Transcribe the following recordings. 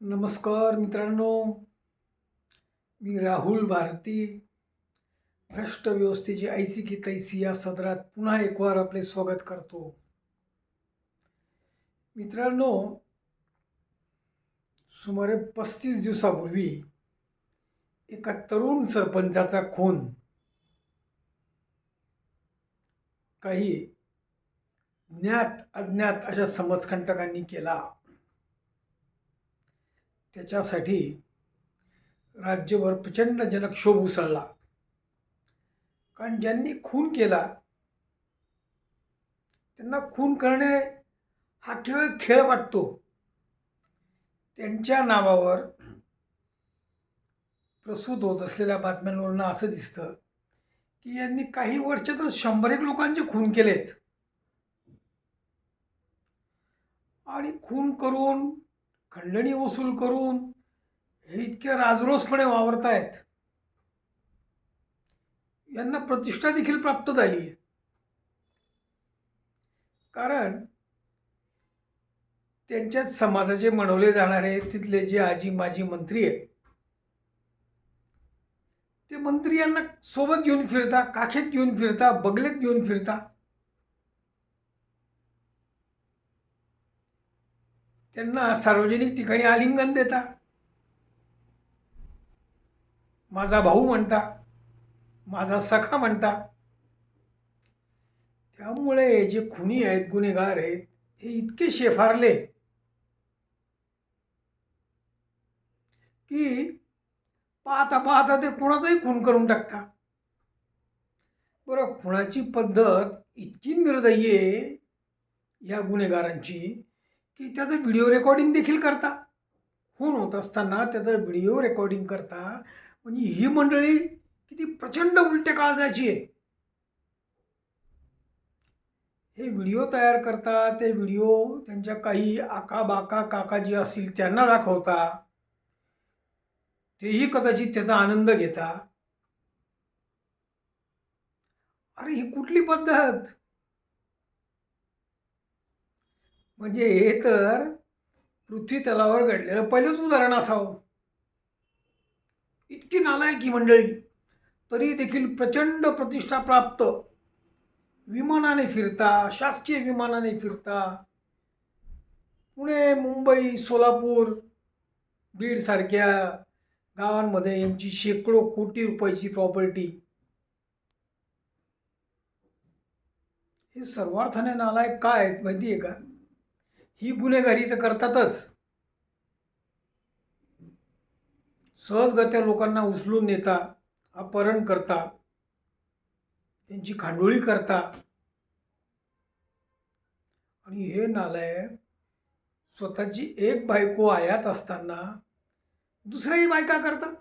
नमस्कार मित्रांनो. मी राहुल भारती. भ्रष्ट व्यवस्थेची ऐसी की तैसी या सदरात पुन्हा एकवार आपले स्वागत करतो. मित्रांनो सुमारे पस्तीस दिवसापूर्वी एका तरुण सरपंचाचा खून. काही ज्ञात अज्ञात अशा समजखंटकांनी केला. त्याच्यासाठी राज्यभर प्रचंड जनक्षोभ उसळला. कारण ज्यांनी खून केला त्यांना खून करणे हा केवळ खेळ वाटतो. त्यांच्या नावावर प्रसूत होत असलेल्या बातम्यांवरनं असं दिसतं की यांनी काही वर्षातच शंभर एक लोकांचे खून केलेत. आणि खून करून खंडणी वसूल करून हे इतक्या राजरोसपणे वावरतायत. यांना प्रतिष्ठा देखील प्राप्त झाली आहे. कारण त्यांच्याच समाजाचे म्हणवले जाणारे तिथले जे आजी माजी मंत्री आहेत ते मंत्री यांना सोबत घेऊन फिरता काखेत घेऊन फिरता बगलेत घेऊन फिरता त्यांना सार्वजनिक ठिकाणी आलिंगन देता. माझा भाऊ म्हणता माझा सखा म्हणता. त्यामुळे जे खुनी आहेत गुन्हेगार आहेत हे इतके शेफारले की पाहता पाहता ते कुणाचाही खून करून टाकता बरं खुणाची पद्धत इतकी निर्दयी आहे या गुन्हेगारांची की त्याचं व्हिडिओ रेकॉर्डिंग देखील करता. खून होत असताना त्याचं व्हिडिओ रेकॉर्डिंग करता. म्हणजे ही मंडळी किती प्रचंड उलट्या काळजाची आहे. हे व्हिडिओ तयार करता ते व्हिडिओ त्यांच्या काही आका बाका काका जी असतील त्यांना दाखवता. तेही कदाचित त्याचा आनंद घेता. अरे ही कुठली पद्धत? म्हणजे हे तर पृथ्वी तलावर घडलेलं पहिलंच उदाहरण असावं. इतकी नालायकी मंडळी तरी देखील प्रचंड प्रतिष्ठा प्राप्त. विमानाने फिरता शासकीय विमानाने फिरता पुणे मुंबई सोलापूर बीडसारख्या गावांमध्ये यांची शेकडो कोटी रुपयाची प्रॉपर्टी. हे सर्वार्थाने नालायक काय आहेत माहिती आहे का? ही गुन्हेगारी तर करतातच. सहजगत्या लोकांना उचलून नेता अपहरण करता त्यांची खांडोळी करता. आणि हे नालायक स्वतःची एक बायको आयात असताना दुसऱ्याही बायका करतात.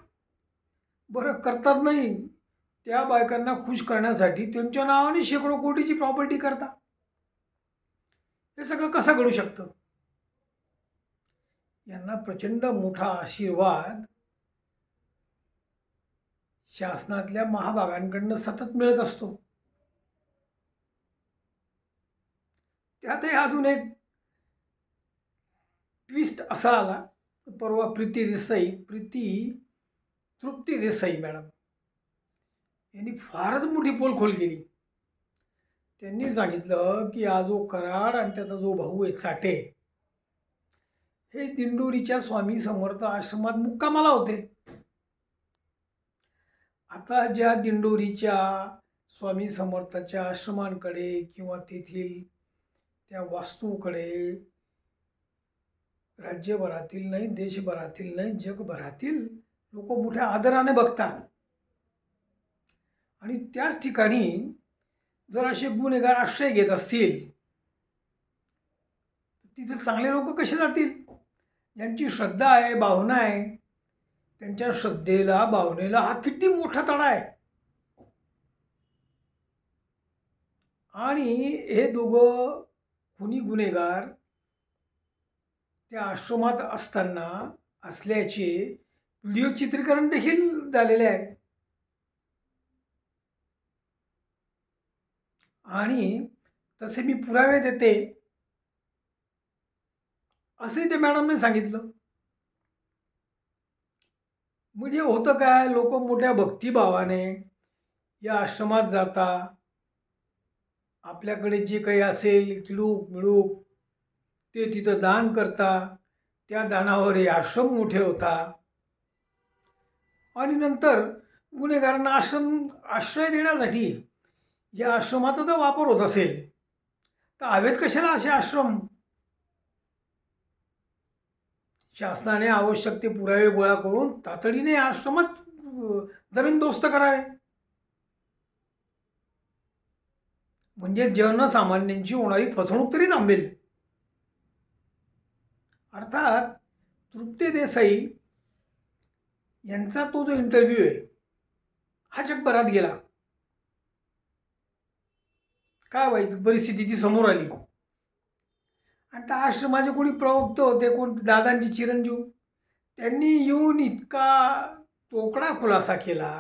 बरं करतात नाही. त्या बायकांना खुश करण्यासाठी त्यांच्या नावाने शेकडो कोटीची प्रॉपर्टी करता. हे सगळं कसं घडू शकतं? यांना प्रचंड मोठा आशीर्वाद शासनातल्या महाभागांकडनं सतत मिळत असतो. त्यातही अजून एक ट्विस्ट असा आला. परवा प्रीती देसाई प्रीती तृप्ती देसाई मॅडम. यांनी फारच मोठी पोलखोल केली. त्यांनी सांगितलं की हा जो कराड आणि त्याचा जो भाऊ आहे साठे हे दिंडोरीच्या स्वामी समर्थ आश्रमात मुक्कामाला होते. आता ज्या दिंडोरीच्या स्वामी समर्थाच्या आश्रमांकडे किंवा तेथील त्या वास्तूकडे राज्यभरातील नाही देशभरातील नाही जगभरातील लोक मोठ्या आदराने बघतात. आणि त्याच ठिकाणी जर असे गुन्हेगार आश्रय घेत असतील तिथे चांगले लोक कसे जातील? ज्यांची श्रद्धा आहे भावना आहे. त्यांच्या श्रद्धेला भावनेला हा किती मोठा तडा आहे. आणि हे दोघं कुणी गुन्हेगार त्या आश्रमात असताना असल्याचे व्हिडिओ चित्रीकरण देखील झालेले आहे. आणि तसे मी पुरावे देते. असंही ते मॅडमने सांगितलं. म्हणजे होतं काय? लोक मोठ्या भक्तिभावाने या आश्रमात जाता. आपल्याकडे जे काही असेल किडूक मिळूक ते तिथं दान करता. त्या दानावर हे आश्रम मोठे होता. आणि नंतर गुन्हेगारांना आश्रम आश्रय देण्यासाठी या आश्रमाचा जर वापर होत असेल तर हवेत कशाला असे आश्रम? शासनाने आवश्यक ते पुरावे गोळा करून तातडीने आश्रमच जमीन दोस्त करावे. म्हणजे जनसामान्यांची होणारी फसवणूक तरी थांबेल. अर्थात तृप्ती देसाई यांचा तो जो इंटरव्ह्यू आहे हा जगभरात गेला. काय व्हायचं? परिस्थिती ती समोर आली. आणि त्या आश्रमाचे कोणी प्रवक्त होते कोण दादांचे चिरंजीव त्यांनी येऊन इतका तोकडा खुलासा केला.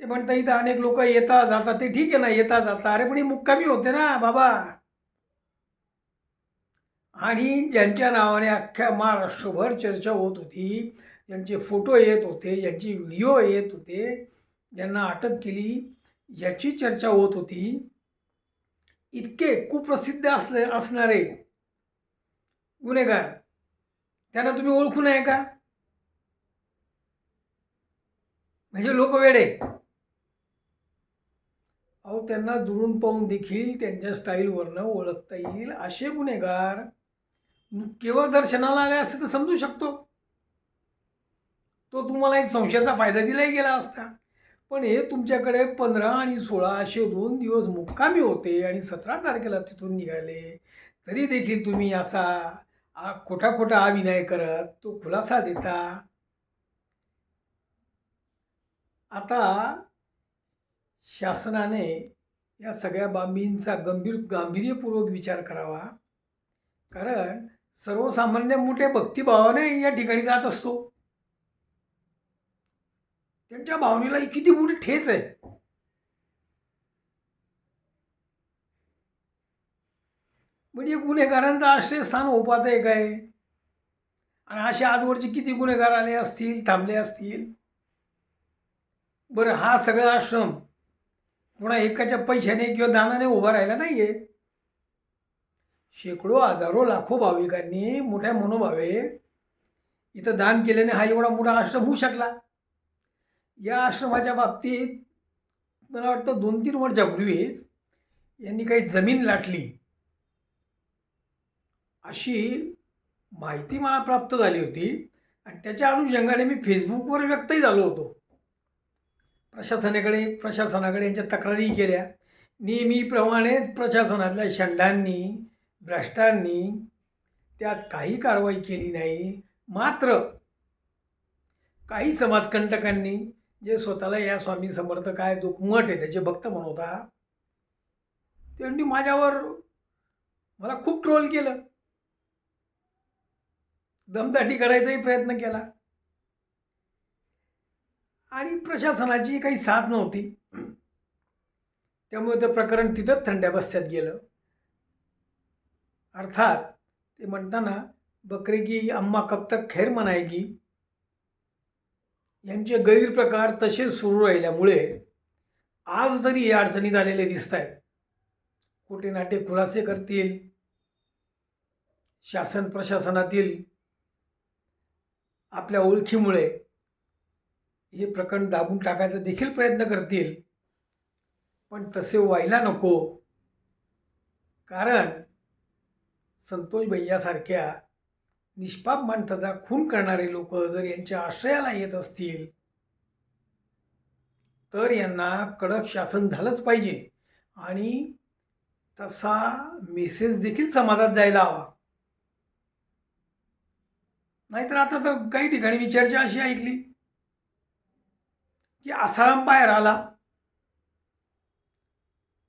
ते म्हणता इथं अनेक लोक येता जाता ते ठीक आहे ना येता जाता. अरे पण हे मुक्कामी होते ना बाबा. आणि ज्यांच्या नावाने अख्ख्या महाराष्ट्रभर चर्चा होत होती ज्यांचे फोटो येत होते ज्यांचे व्हिडिओ येत होते ज्यांना अटक केली याची चर्चा होत होती. इतके कुप्रसिद्ध असले असणारे गुन्हेगार त्यांना तुम्ही ओळखू नये का? म्हणजे लोक वेडे अहो त्यांना दुरून पाहून देखील त्यांच्या स्टाईलवरनं ओळखता येईल असे गुन्हेगार केवळ दर्शनाला आले असते तर समजू शकतो. तो तुम्हाला एक संशयाचा फायदा दिलाही गेला असता. पण हे तुमच्याकडे पंधरा आणि सोळा असे दोन दिवस मुक्कामी होते आणि सतरा तारखेला तिथून निघाले. तरी देखील तुम्ही असा खोटा खोटा अभिनय करत तो खुलासा देता? आता शासनाने या सगळ्या बाबींचा गंभीर गांभीर्यपूर्वक विचार करावा. कारण सर्वसामान्य मोठे भक्तिभावाने या ठिकाणी जात असतो. त्यांच्या भावनेला ही किती मोठी ठेच आहे. म्हणजे गुन्हेगारांचं आश्रयस्थान उपात आहे. काय आणि असे आजवरचे किती गुन्हेगार आले असतील थांबले असतील? बरं हा सगळा आश्रम कोणा एकाच्या पैशाने किंवा दानाने उभा राहिला नाही आहे शेकडो हजारो लाखो भाविकांनी मोठ्या मनोभावे इथं दान केल्याने हा एवढा मोठा आश्रम होऊ शकला. या आश्रमाच्या बाबतीत मला वाटतं दोन तीन वर्षापूर्वीच यांनी काही जमीन लाटली. अशी माहिती मला प्राप्त झाली होती आणि त्याच्या अनुषंगाने मी फेसबुकवर व्यक्तही झालो होतो. प्रशासनाकडे प्रशासनाकडे यांच्या तक्रारी केल्या. नेहमीप्रमाणेच प्रशासनातल्या शंडांनी भ्रष्टांनी त्यात काही कारवाई केली नाही. मात्र काही समाजकंटकांनी जे स्वतःला या स्वामी समर्थ काय दुःखमठ आहे त्याचे भक्त म्हणवता त्यांनी माझ्यावर मला खूप ट्रोल केलं. दमदाटी करायचाही प्रयत्न केला. आणि प्रशासनाची काही साथ नव्हती. त्यामुळे ते प्रकरण तिथंच थंड्या बस्त्यात गेलं. अर्थात ते म्हणताना बकरे की अम्मा कब तक खैर मनाएगी? यांचे गैरप्रकार तसे सुरू राहिल्यामुळे आज तरी या अडचणीत आलेले दिसत आहेत कुठे नाटे खुलासे करतील शासन प्रशासनातील आपल्या ओळखीमुळे हे प्रकरण दाबून टाकायचा देखील प्रयत्न करतील. पण तसे व्हायला नको कारण संतोष भैयासारख्या निष्पाप माणसाचा खून करणारे लोक जर यांच्या आश्रयाला येत असतील तर यांना कडक शासन झालंच पाहिजे. आणि तसा मेसेज देखील समाजात जायला हवा. नाहीतर आता तर काही ठिकाणी मी चर्चा अशी ऐकली की आसाराम बाहेर आला.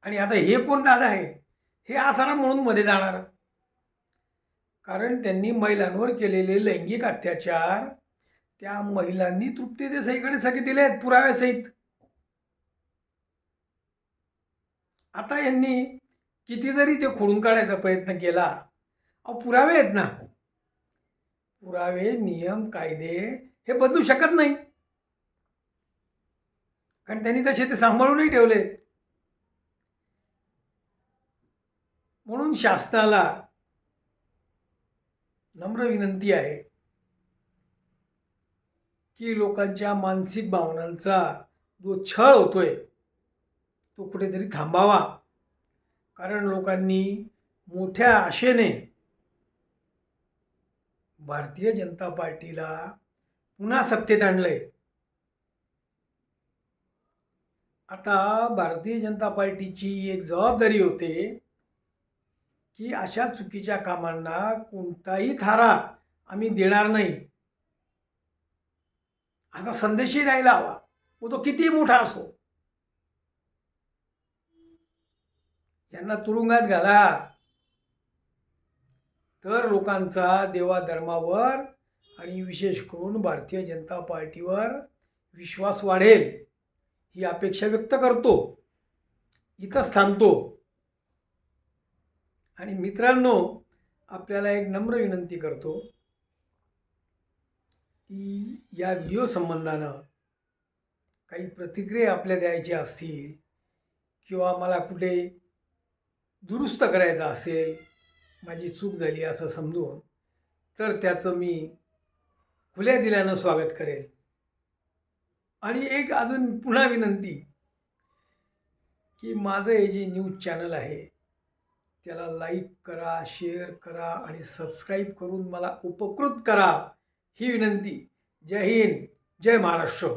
आणि आता हे कोण दादा आहे? हे आसाराम म्हणून मध्ये जाणार. कारण त्यांनी महिलांवर केलेले लैंगिक अत्याचार त्या महिलांनी तृप्ती देसाईकडे सगळे दिले आहेत पुराव्यासहित आता यांनी किती जरी ते खोडून काढायचा प्रयत्न केला अहो पुरावे आहेत ना. पुरावे नियम कायदे हे बदलू शकत नाही. कारण त्यांनी तसे ते सांभाळूनही ठेवले. म्हणून शासनाला नम्र विनंती आहे की लोकांच्या मानसिक भावनांचा जो छळ होतोय तो कुठेतरी थांबावा. कारण लोकांनी मोठ्या आशेने भारतीय जनता पार्टीला पुन्हा सत्तेत आणलंय. आता भारतीय जनता पार्टीची एक जबाबदारी होते की अशा चुकीच्या कामांना कोणताही थारा आम्ही देणार नाही. असा संदेशही द्यायला हवा. मग तो किती मोठा असो. यांना तुरुंगात घाला. तर लोकांचा देवाधर्मावर आणि विशेष करून भारतीय जनता पार्टीवर विश्वास वाढेल ही अपेक्षा व्यक्त करतो. इथंच थांबतो. आणि मित्रांनो आपल्याला एक नम्र विनंती करतो की या व्हिडिओ संबंधानं काही प्रतिक्रिया आपल्या द्यायच्या असतील किंवा मला कुठे दुरुस्त करायचं असेल माझी चूक झाली असं समजून तर त्याचं मी खुल्या दिल्यानं स्वागत करेल. आणि एक अजून पुन्हा विनंती की माझं हे जे न्यूज चॅनल आहे त्याला लाईक करा शेअर करा आणि सबस्क्राईब करून मला उपकृत करा. ही विनंती. जय हिंद. जय महाराष्ट्र.